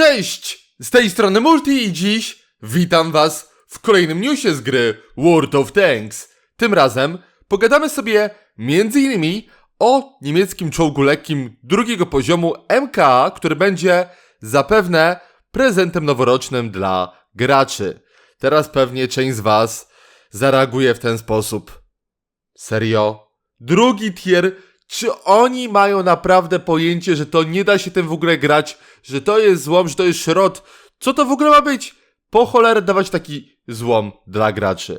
Cześć! Z tej strony Multi i dziś witam was w kolejnym newsie z gry World of Tanks. Tym razem pogadamy sobie m.in. o niemieckim czołgu lekkim drugiego poziomu MKA, który będzie zapewne prezentem noworocznym dla graczy. Teraz pewnie część z was zareaguje w ten sposób. Serio? Drugi tier? Czy oni mają naprawdę pojęcie, że to nie da się tym w ogóle grać, że to jest złom, że to jest szrot? Co to w ogóle ma być? Po cholerę dawać taki złom dla graczy.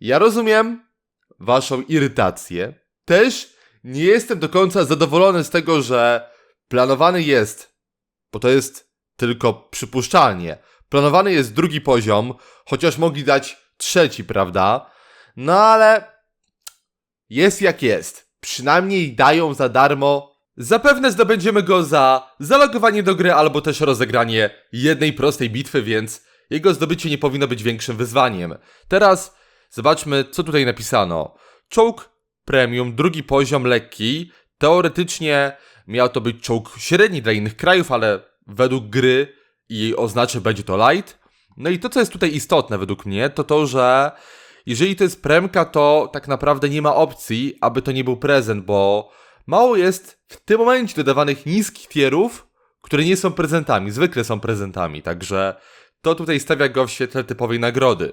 Ja rozumiem waszą irytację. Też nie jestem do końca zadowolony z tego, że planowany jest, bo to jest tylko przypuszczalnie, planowany jest drugi poziom, chociaż mogli dać trzeci, prawda? No ale jest jak jest. Przynajmniej dają za darmo. Zapewne zdobędziemy go za zalogowanie do gry albo też rozegranie jednej prostej bitwy, więc jego zdobycie nie powinno być większym wyzwaniem. Teraz zobaczmy, co tutaj napisano. Czołg premium, drugi poziom lekki. Teoretycznie miał to być czołg średni dla innych krajów, ale według gry i jej oznaczy będzie to light. No i to, co jest tutaj istotne według mnie, to to, że jeżeli to jest premka, to tak naprawdę nie ma opcji, aby to nie był prezent, bo mało jest w tym momencie dodawanych niskich tierów, które nie są prezentami, zwykle są prezentami, także to tutaj stawia go w świetle typowej nagrody.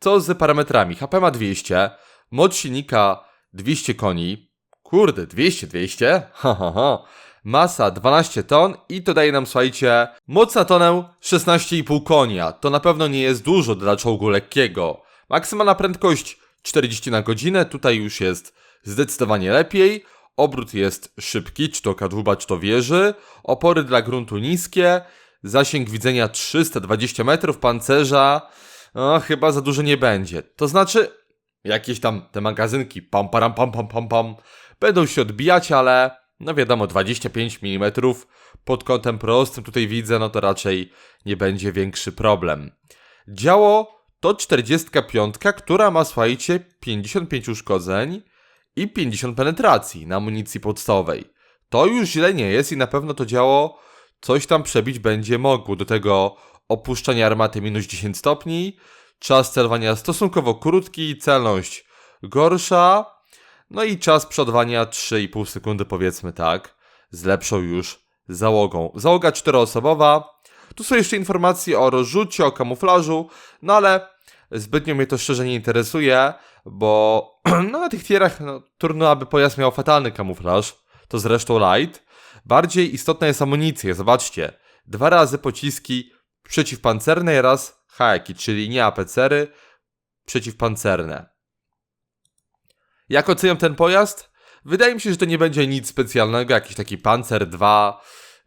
Co z parametrami? HP ma 200, moc silnika 200 koni, kurde, 200, 200, ha, ha, ha. Masa 12 ton i to daje nam, słuchajcie, moc na tonę 16,5 konia. To na pewno nie jest dużo dla czołgu lekkiego. Maksymalna prędkość 40 na godzinę, tutaj już jest zdecydowanie lepiej. Obrót jest szybki, czy to kadłuba, czy to wieży. Opory dla gruntu niskie. Zasięg widzenia 320 metrów, pancerza no, chyba za dużo nie będzie. To znaczy, jakieś tam te magazynki pam, param, pam, pam, pam, pam będą się odbijać, ale no wiadomo, 25 mm pod kątem prostym tutaj widzę, no to raczej nie będzie większy problem. Działo to 45, która ma, słuchajcie, 55 uszkodzeń i 50 penetracji na amunicji podstawowej. To już źle nie jest i na pewno to działo coś tam przebić będzie mogło. Do tego opuszczanie armaty minus 10 stopni, czas celowania stosunkowo krótki, celność gorsza, no i czas przodowania 3,5 sekundy powiedzmy tak, z lepszą już załogą. Załoga czteroosobowa. Tu są jeszcze informacje o rozrzucie, o kamuflażu, no ale zbytnio mnie to szczerze nie interesuje, bo no, na tych tierach no, trudno, aby pojazd miał fatalny kamuflaż. To zresztą light. Bardziej istotna jest amunicja. Zobaczcie, dwa razy pociski przeciwpancerne raz haki, czyli nie APCery, przeciwpancerne. Jak oceniam ten pojazd? Wydaje mi się, że to nie będzie nic specjalnego, jakiś taki Panzer 2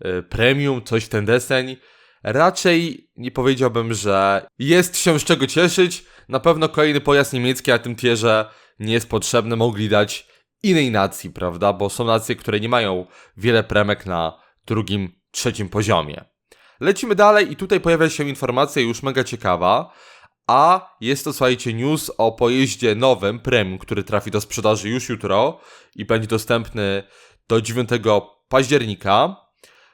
y, Premium, coś w ten deseń. Raczej nie powiedziałbym, że jest się z czego cieszyć. Na pewno kolejny pojazd niemiecki na tym tierze nie jest potrzebny, mogli dać innej nacji, prawda? Bo są nacje, które nie mają wiele premek na drugim, trzecim poziomie. Lecimy dalej i tutaj pojawia się informacja już mega ciekawa, a jest to, słuchajcie, news o pojeździe nowym, premium, który trafi do sprzedaży już jutro i będzie dostępny do 9 października.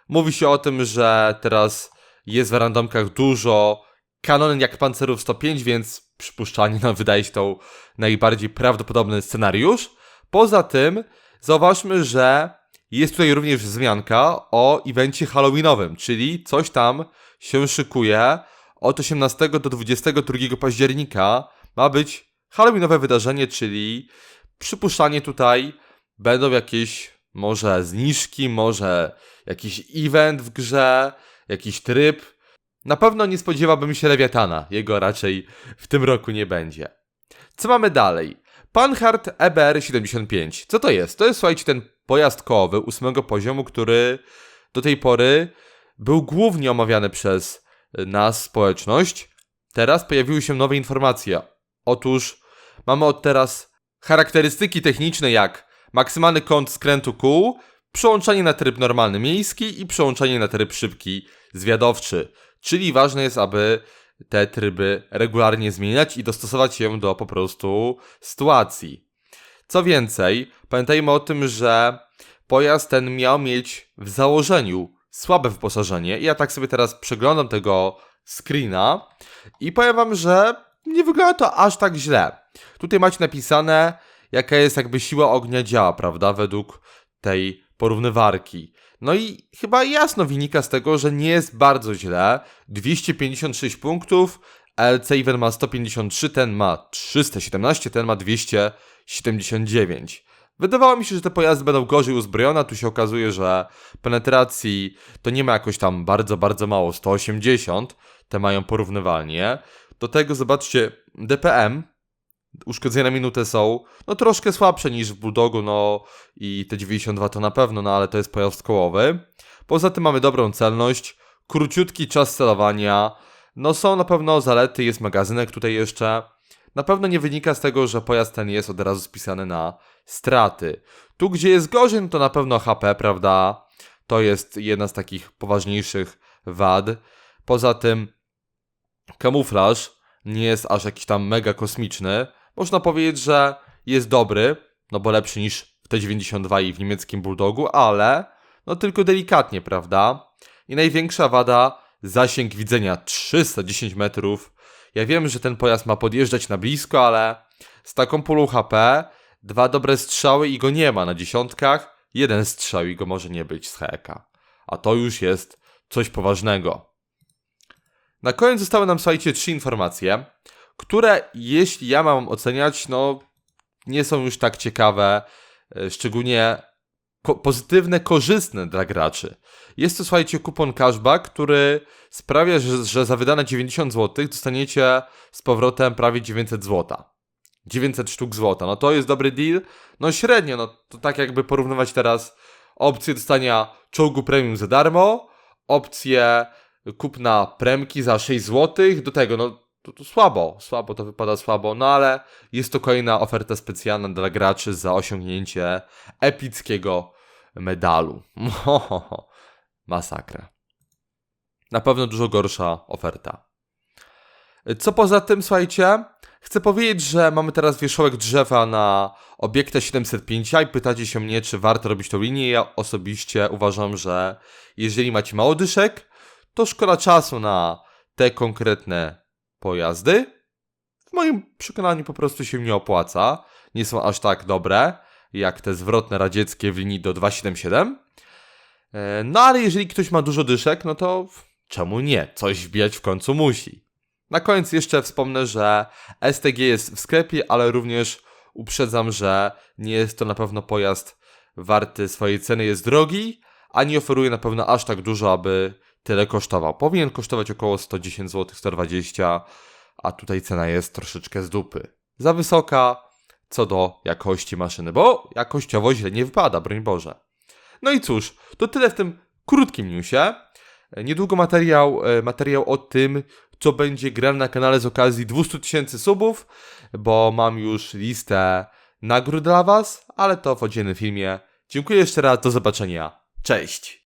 Mówi się o tym, że teraz jest w randomkach dużo kanonen jak pancerów 105, więc przypuszczalnie no, wydaje się to najbardziej prawdopodobny scenariusz. Poza tym zauważmy, że jest tutaj również wzmianka o evencie halloweenowym, czyli coś tam się szykuje. Od 18 do 22 października ma być halloweenowe wydarzenie, czyli przypuszczanie tutaj będą jakieś może zniżki, może jakiś event w grze, jakiś tryb. Na pewno nie spodziewałbym się Lewiatana, jego raczej w tym roku nie będzie. Co mamy dalej? Panhard EBR-75. Co to jest? To jest, słuchajcie, ten pojazd kołowy ósmego poziomu, który do tej pory był głównie omawiany przez nas, społeczność. Teraz pojawiły się nowe informacje. Otóż mamy od teraz charakterystyki techniczne jak maksymalny kąt skrętu kół, przełączanie na tryb normalny miejski i przełączanie na tryb szybki zwiadowczy. Czyli ważne jest, aby te tryby regularnie zmieniać i dostosować się do po prostu sytuacji. Co więcej, pamiętajmy o tym, że pojazd ten miał mieć w założeniu słabe wyposażenie. Ja tak sobie teraz przeglądam tego screena i powiem wam, że nie wygląda to aż tak źle. Tutaj macie napisane, jaka jest jakby siła ognia działa, prawda, według tej porównywarki. No i chyba jasno wynika z tego, że nie jest bardzo źle. 256 punktów, LC Even ma 153, ten ma 317, ten ma 279. Wydawało mi się, że te pojazdy będą gorzej uzbrojone, tu się okazuje, że penetracji to nie ma jakoś tam bardzo, bardzo mało, 180, te mają porównywalnie. Do tego zobaczcie, DPM, uszkodzenia na minutę są no troszkę słabsze niż w Bulldogu, no i te 92 to na pewno, no ale to jest pojazd kołowy. Poza tym mamy dobrą celność, króciutki czas celowania, no są na pewno zalety, jest magazynek tutaj jeszcze. Na pewno nie wynika z tego, że pojazd ten jest od razu spisany na straty. Tu, gdzie jest gorzej, no to na pewno HP, prawda? To jest jedna z takich poważniejszych wad. Poza tym kamuflaż nie jest aż jakiś tam mega kosmiczny. Można powiedzieć, że jest dobry, no bo lepszy niż w T92 i w niemieckim Bulldogu, ale no tylko delikatnie, prawda? I największa wada, zasięg widzenia 310 metrów. Ja wiem, że ten pojazd ma podjeżdżać na blisko, ale z taką pulą HP, dwa dobre strzały i go nie ma na dziesiątkach, jeden strzał i go może nie być z heka. A to już jest coś poważnego. Na koniec zostały nam, słuchajcie, trzy informacje, które, jeśli ja mam oceniać, no nie są już tak ciekawe, e, szczególnie ko- pozytywne, korzystne dla graczy. Jest to, słuchajcie, kupon cashback, który sprawia, że, że za wydane 90 zł dostaniecie z powrotem prawie 900 zł. 900 sztuk złota. No to jest dobry deal. No średnio, no to tak jakby porównywać teraz opcję dostania czołgu premium za darmo, opcję kupna premki za 6 zł, do tego, no to, to słabo, słabo to wypada słabo, no ale jest to kolejna oferta specjalna dla graczy za osiągnięcie epickiego medalu. Masakra. Na pewno dużo gorsza oferta. Co poza tym, słuchajcie, chcę powiedzieć, że mamy teraz wierzchołek drzewa na obiekcie 705 i pytacie się mnie, czy warto robić tą linię. Ja osobiście uważam, że jeżeli macie mało dyszek, to szkoda czasu na te konkretne pojazdy. W moim przekonaniu po prostu się nie opłaca. Nie są aż tak dobre, jak te zwrotne radzieckie w linii do 277. E, No ale jeżeli ktoś ma dużo dyszek, no to czemu nie? Coś wbijać w końcu musi. Na koniec jeszcze wspomnę, że STG jest w sklepie, ale również uprzedzam, że nie jest to na pewno pojazd warty swojej ceny, jest drogi, a nie oferuje na pewno aż tak dużo, aby tyle kosztował. Powinien kosztować około 110 zł, 120, a tutaj cena jest troszeczkę z dupy. Za wysoka co do jakości maszyny, bo jakościowo źle nie wypada, broń Boże. No i cóż, to tyle w tym krótkim newsie. Niedługo materiał, e, materiał o tym, co będzie grane na kanale z okazji 200 tysięcy subów, bo mam już listę nagród dla Was, ale to w oddzielnym filmie. Dziękuję jeszcze raz, do zobaczenia. Cześć!